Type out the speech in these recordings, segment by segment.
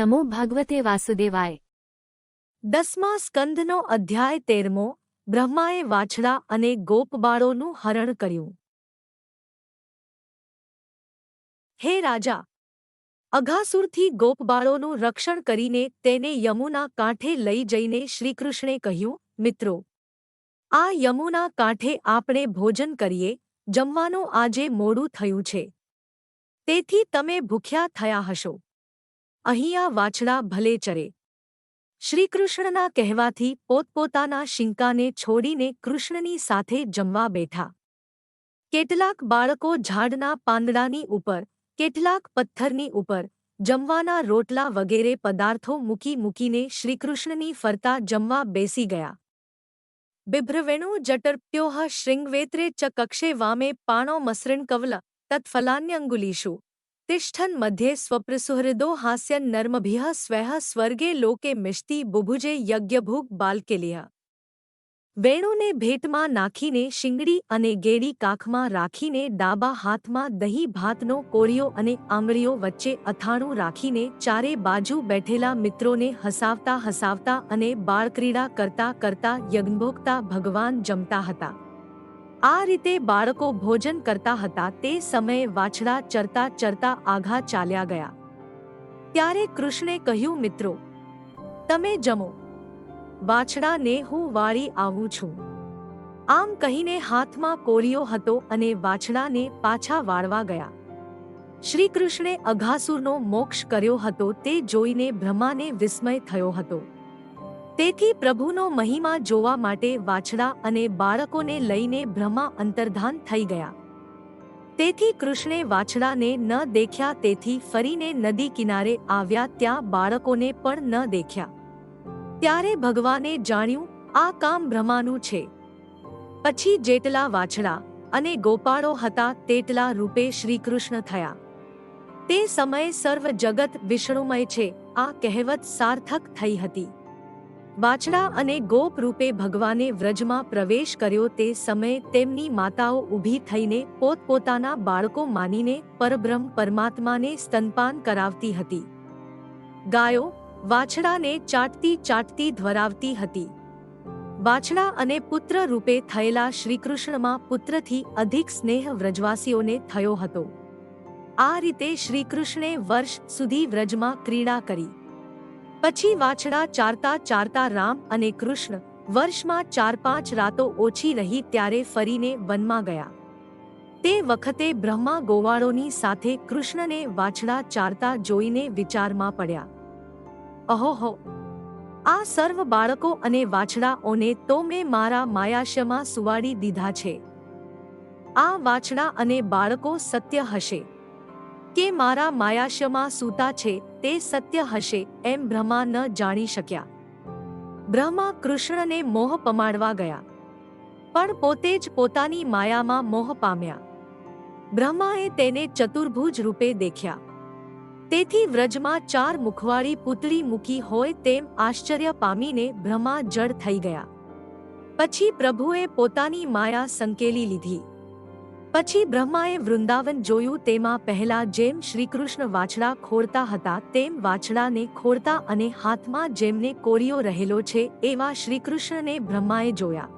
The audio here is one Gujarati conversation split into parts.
નમો ભગવતે વાસુદેવાય દસમા સ્કંધનો અધ્યાય તેરમો બ્રહ્માએ વાછડા અને ગોપબાળોનું હરણ કર્યું હે રાજા અઘાસુરથી ગોપબાળોનું રક્ષણ કરીને તેને યમુના કાંઠે લઈ જઈને શ્રીકૃષ્ણે કહ્યું મિત્રો આ યમુના કાંઠે આપણે ભોજન કરીએ જમવાનું આજે મોડું થયું છે। તેથી તમે ભૂખ્યા થયા હશો। અહીંયા વાછડા ભલે ચરે શ્રીકૃષ્ણના કહેવાથી પોતપોતાના શિંકાને છોડીને કૃષ્ણની સાથે જમવા બેઠા કેટલાક બાળકો ઝાડના પાંદડાની ઉપર કેટલાક પથ્થરની ઉપર જમવાના રોટલા વગેરે પદાર્થો મૂકી મૂકીને શ્રીકૃષ્ણની ફરતા જમવા બેસી ગયા બિભ્રવેણુ જટર્પ્યોહ શૃંગવેત્રે ચ કક્ષે વામે પાણો મસૃણ કવલ તત્ફલાન્યંગુલીષુ તિષ્ઠન મધ્યે સ્વપ્રસુહૃદો હાસ્યન નર્મભિઃ સ્વઃ સ્વર્ગે લોકે મિષ્તિ બુભુજે યજ્ઞભૂગ બાલકેલિય વેણુને ભેટમાં નાખીને શિંગડી અને ગેડી કાખમાં રાખીને ડાબા હાથમાં દહીં ભાતનો કોળિયો અને આંગળીઓ વચ્ચે અથાણું રાખીને ચારે બાજુ બેઠેલા મિત્રોને હસાવતા હસાવતા અને બાળક્રીડા કરતા કરતા યજ્ઞભોગતા ભગવાન જમતા હતા આ રીતે બાળકો ભોજન કરતા હતા તે સમયે વાછડા ચરતા ચરતા આઘા ચાલ્યા ગયા. ત્યારે કૃષ્ણે કહ્યું, મિત્રો, તમે જમો. વાછડાને હું વાળી આવું છું. આમ કહીને હાથમાં કોળિયો હતો અને વાછડાને પાછા વાળવા ગયા. શ્રીકૃષ્ણે અઘાસુરનો મોક્ષ કર્યો હતો તે જોઈને બ્રહ્માને વિસ્મય થયો હતો. તેથી પ્રભુનો મહિમા જોવા માટે વાછડા અને બાળકોને લઈને બ્રહ્મા અંતર્ધાન થઈ ગયા. તેથી કૃષ્ણે વાછડાને ન દેખ્યા, તેથી ફરીને નદી કિનારે આવ્યા, ત્યાં બાળકોને પણ ન દેખ્યા. ત્યારે ભગવાને જાણ્યું, આ કામ બ્રહ્માનું છે. પછી જેટલા વાછડા અને ગોપાળો હતા તેટલા રૂપે શ્રીકૃષ્ણ થયા. તે સમયે સર્વ જગત વિષ્ણુમય છે, આ કહેવત સાર્થક થઈ હતી. વાછડા અને ગોપ રૂપે ભગવાને વ્રજમાં પ્રવેશ કર્યો તે સમયે તેમની માતાઓ ઊભી થઈને પોતપોતાના બાળકો માનીને પરબ્રહ્મ પરમાત્માને સ્તનપાન કરાવતી હતી. ગાયો વાછડાને ચાટતી ચાટતી ધ્વરાવતી હતી. વાછડા અને પુત્ર રૂપે થયેલા શ્રીકૃષ્ણમાં પુત્રથી અધિક સ્નેહ વ્રજવાસીઓને થયો હતો. આ રીતે શ્રીકૃષ્ણે વર્ષ સુધી વ્રજમાં ક્રીડા કરી. પછી વાછડા ચારતા ચારતા રામ અને કૃષ્ણ વર્ષમાં ચાર પાંચ રાતો ઓછી રહી ત્યારે ફરીને વનમાં ગયા. તે વખતે બ્રહ્મા ગોવાળોની સાથે કૃષ્ણને વાછડા ચારતા જોઈને વિચારમાં પડ્યા. અહોહો! આ સર્વ બાળકો અને વાછડાઓને તો મેં મારા માયાશમાં સુવાડી દીધા છે. આ વાછડા અને બાળકો સત્ય હશે. કે મારા માયાશમાં સૂતા છે તે સત્ય હશે એમ બ્રહ્મા ન જાણી શક્યા. બ્રહ્મા કૃષ્ણને મોહ પમાડવા ગયા. પણ પોતે જ પોતાની માયામાં મોહ પામ્યા. બ્રહ્માએ તેને ચતુર્ભુજ રૂપે દેખ્યા. તેથી વ્રજમાં ચાર મુખવાળી પૂતળી મૂકી હોય તેમ આશ્ચર્ય પામીને બ્રહ્મા જડ થઈ ગયા. પછી પ્રભુએ પોતાની માયા સંકેલી લીધી. પછી બ્રહ્માએ વૃંદાવન જોયું તેમાં પહેલા જેમ શ્રીકૃષ્ણ વાછડા ખોરતા હતા, તેમ વાછડાને ખોરતા અને હાથમાં જેમને કોરિયો રહેલો છે, એવા શ્રીકૃષ્ણને બ્રહ્માએ જોયા.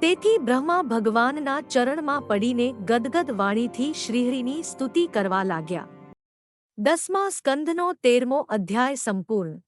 તેથી બ્રહ્મા ભગવાનના ચરણમાં પડીને ગદગદ વાણીથી શ્રીહરિની સ્તુતિ કરવા લાગ્યા. દસમા સ્કંધનો તેરમો અધ્યાય સંપૂર્ણ.